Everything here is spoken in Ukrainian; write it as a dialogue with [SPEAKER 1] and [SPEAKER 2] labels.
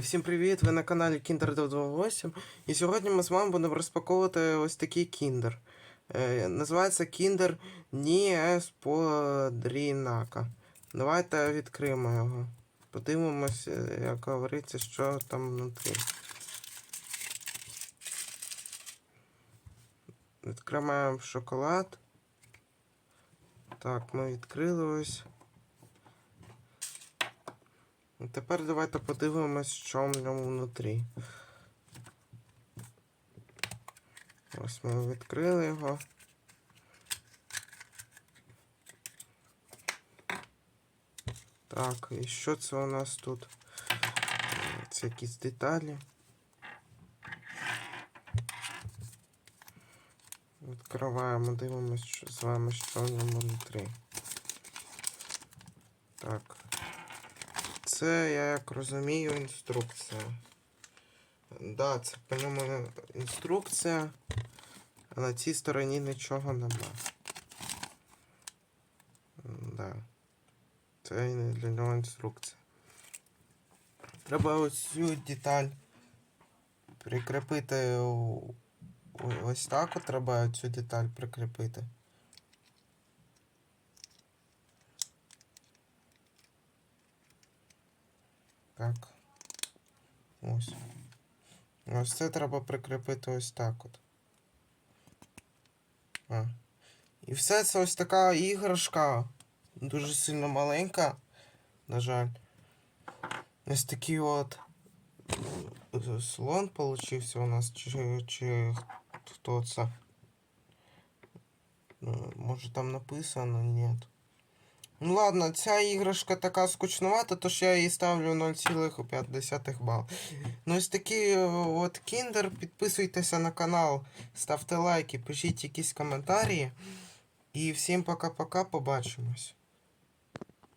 [SPEAKER 1] Всім привіт! Ви на каналі Kinder 228 і сьогодні ми з вами будемо розпаковувати ось такий кіндер. Е, називається Kinder Niespodrінака. Давайте відкриємо його. Подивимось, е, як говориться, що там внутрі. Відкриваємо шоколад. Так, ми відкрили ось. Тепер давайте подивимось, що в ньому внутрі. Ось ми відкрили його. Так, і що це у нас тут? Це якісь деталі. Відкриваємо, дивимось з вами, що в ньому внутрі. Так. Це, я як розумію, інструкція. Да, це по ньому інструкція, а на цій стороні нічого нема. Да. Це не для нього інструкція. Треба ось цю деталь прикріпити ось так от треба цю деталь прикріпити. Так. Ось. Ось це треба прикріпити ось так от. А. І все це ось така іграшка. Дуже сильно маленька. На жаль. Ось такий от слон получився у нас. Чи, чи хто це? Е, Може там написано? Ні. Ну ладно, ця іграшка така скучнувата, тож я її ставлю 0,5 бал. Ну ось такий е, от кіндер. Підписуйтеся на канал, ставте лайки, пишіть якісь коментарі. І всім пока-пока, побачимось.